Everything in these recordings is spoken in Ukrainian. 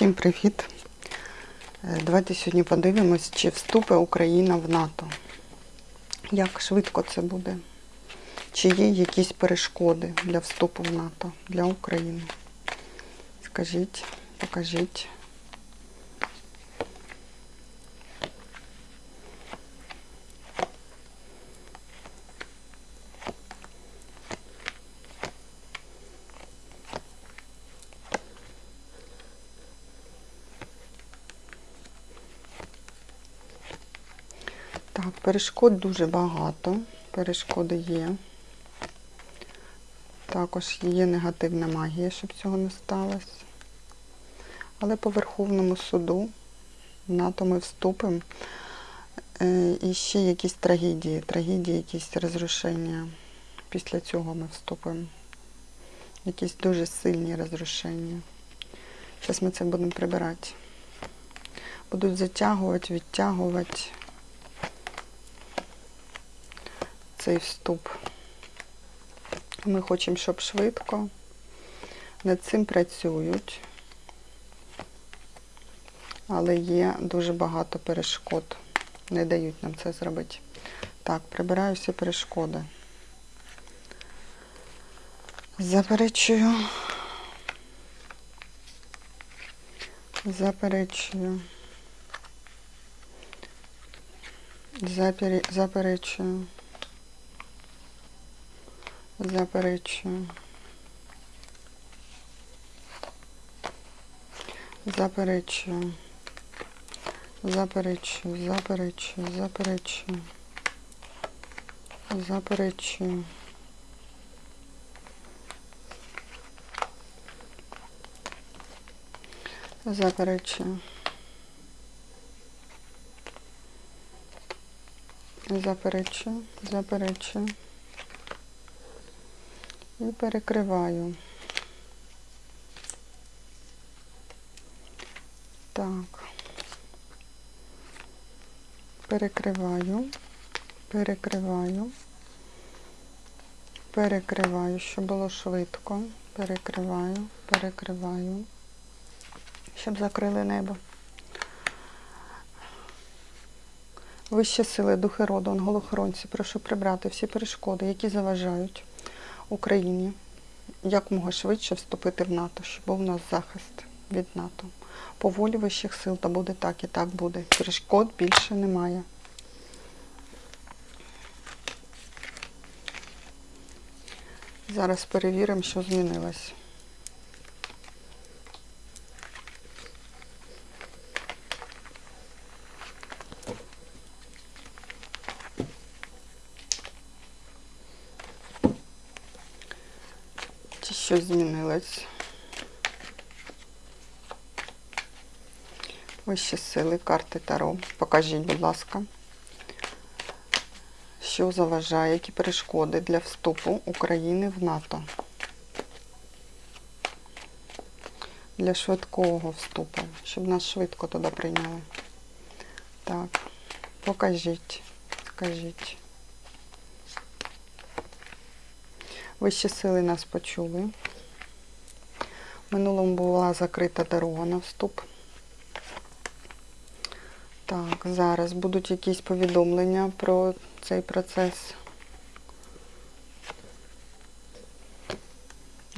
Всім привіт! Е, Давайте сьогодні подивимось, чи вступить Україна в НАТО. Як швидко це буде? Чи є якісь перешкоди для вступу в НАТО для України? Скажіть, покажіть. Так, перешкод дуже багато. Перешкоди є. Також є негативна магія, щоб цього не сталося. Але по Верховному суду в НАТО ми вступимо. Е, І ще якісь трагедії, трагедії, якісь розрушення. Після цього ми вступимо. Якісь дуже сильні розрушення. Зараз ми це будемо прибирати. Будуть затягувати, відтягувати цей вступ. Ми хочемо, щоб швидко. Над цим працюють, але є дуже багато перешкод. Не дають нам це зробити. Так, прибираю всі перешкоди. Заперечую. Заперечую. Запере... Заперечую. Заперечую. Заперечую. Заперечую, заперечую, заперечую. Заперечую. Заперечую. Заперечую, заперечую. І перекриваю. Так. Перекриваю, перекриваю, перекриваю, щоб було швидко. Перекриваю, перекриваю, щоб закрили небо. Вищі сили, духи роду, анголохоронці, прошу прибрати всі перешкоди, які заважають Україні якомога швидше вступити в НАТО, щоб був у нас захист від НАТО. По волі вищих сил, то буде так і так буде. Перешкод більше немає. Зараз перевіримо, що змінилось. Чи щось змінилось? Вищі сили, карти Таро. Покажіть, будь ласка, що заважає, які перешкоди для вступу України в НАТО. Для швидкого вступу, щоб нас швидко туди прийняли. Так, покажіть, скажіть. Вищі сили нас почули. В минулому була закрита дорога на вступ. Так, зараз будуть якісь повідомлення про цей процес.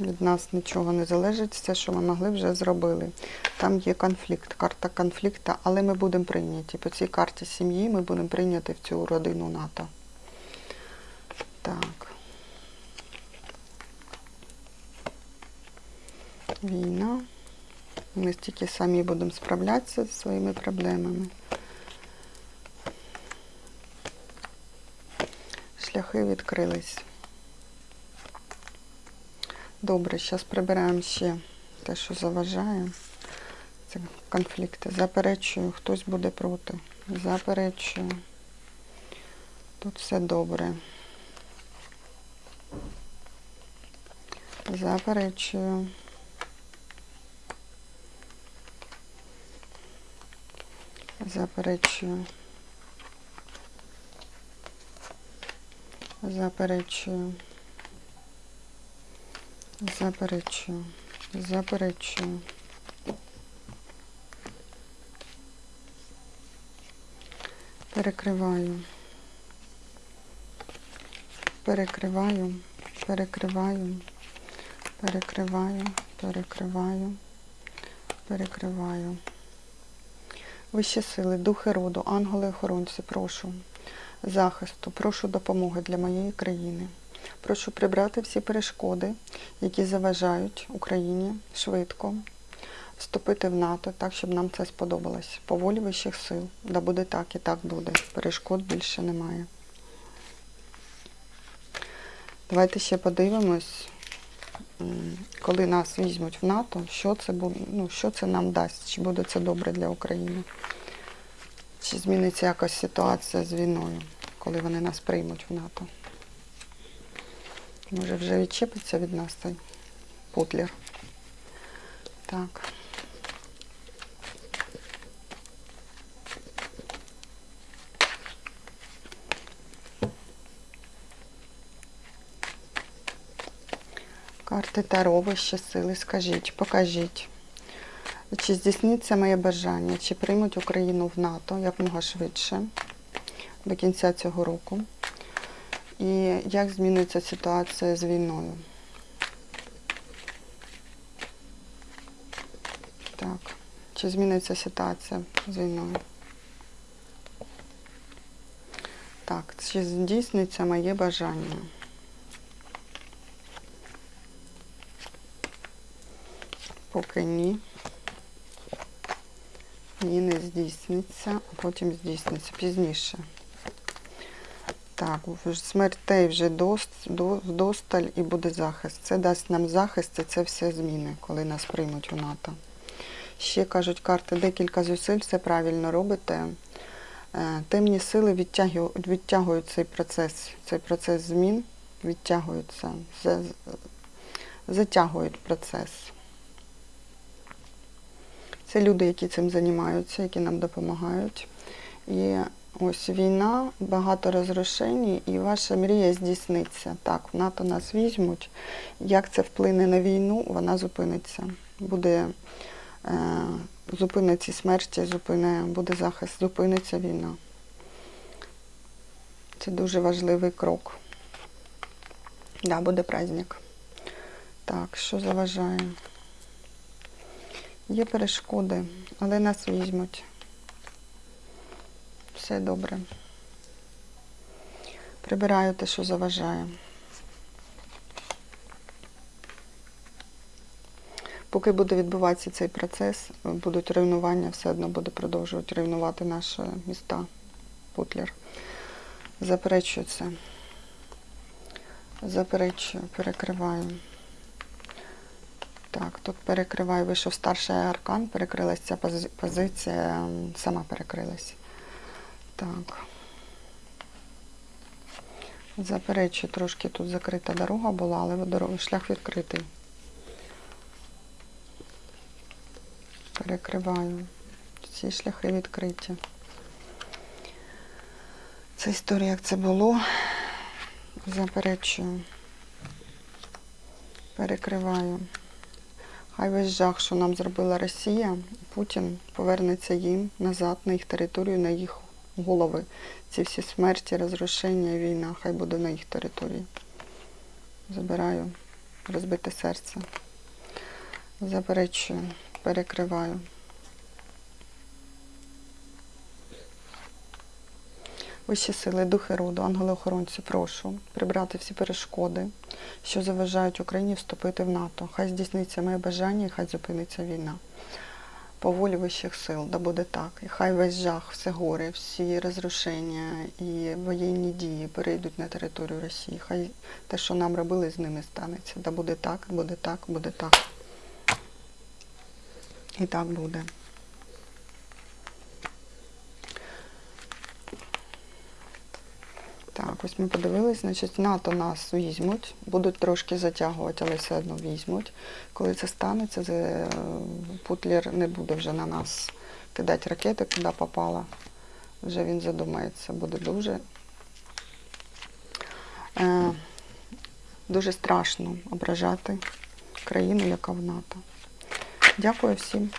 Від нас нічого не залежить, все, що ми могли, вже зробили. Там є конфлікт, карта конфлікту, але ми будемо прийняті. По цій карті сім'ї ми будемо прийняті в цю родину НАТО. Так. Війна. Ми стільки самі будемо справлятися зі своїми проблемами. Шляхи відкрились. Добре, зараз прибираємо ще те, що заважає. Це конфлікти. Заперечую, хтось буде проти. Заперечую. Тут все добре. Заперечую. заперечую, заперечую, заперечую, заперечую. Перекриваю, перекриваю, перекриваю, перекриваю, перекриваю, перекриваю. Вищі сили, духи роду, ангели-охоронці, прошу захисту, прошу допомоги для моєї країни. Прошу прибрати всі перешкоди, які заважають Україні швидко вступити в НАТО, так, щоб нам це сподобалось. По волі вищих сил. Да буде так і так буде. Перешкод більше немає. Давайте ще подивимось, коли нас візьмуть в НАТО, що це ну, що це нам дасть, чи буде це добре для України. Чи зміниться якась ситуація з війною, коли вони нас приймуть в НАТО? Може вже відчепиться від нас цей путлер. Так. Карти Таро, вищі сили, скажіть, покажіть. Чи здійсниться моє бажання, чи приймуть Україну в НАТО якомога швидше до кінця цього року? І як зміниться ситуація з війною? Так, чи зміниться ситуація з війною? Так, чи здійсниться моє бажання? Поки ні. Ні, не здійсниться, а потім здійсниться пізніше. Так, смертей вже вдосталь і буде захист. Це дасть нам захист, і це все зміни, коли нас приймуть у НАТО. Ще кажуть карти, декілька зусиль, все правильно робите. Е, Темні сили відтягують, цей процес, цей процес змін, відтягуються, затягують процес. Це люди, які цим займаються, які нам допомагають. І ось війна, багато розрушень, і ваша мрія здійсниться. Так, в НАТО нас візьмуть. Як це вплине на війну, вона зупиниться. Буде е, зупиниться смерті, зупине, буде захист, зупиниться війна. Це дуже важливий крок. Да, буде праздник. Так, що заважає? Є перешкоди, але нас візьмуть. Все добре. Прибираю те, що заважає. Поки буде відбуватися цей процес, будуть руйнування, все одно буде продовжувати руйнувати наші міста. Путлер. Заперечую це. Заперечую, перекриваю. Так, тут перекриваю, вийшов старший аркан, перекрилась ця пози- позиція, сама перекрилась. Так. Заперечую, трошки тут закрита дорога була, але дорога, шлях відкритий. Перекриваю. Всі шляхи відкриті. Це історія, як це було. Заперечую. Перекриваю. Хай весь жах, що нам зробила Росія, Путін повернеться їм назад на їх територію, на їх голови. Ці всі смерті, розрушення, війна, хай буде на їх території. Забираю розбите серце. Заперечую, перекриваю. Вищі сили, духи роду, ангели-охоронці, прошу прибрати всі перешкоди, що заважають Україні вступити в НАТО. Хай здійсниться моє бажання і хай зупиниться війна. По волі вищих сил, да буде так. І хай весь жах, все горе, всі розрушення і воєнні дії перейдуть на територію Росії. Хай те, що нам робили, з ними станеться. Да буде так, буде так, буде так. І так буде. Так, ось ми подивились, значить, НАТО нас візьмуть, будуть трошки затягувати, але все одно візьмуть. Коли це станеться, Путлер не буде вже на нас кидати ракети, куди попало. Вже він задумається, буде дуже, е, дуже страшно ображати країну, яка в НАТО. Дякую всім.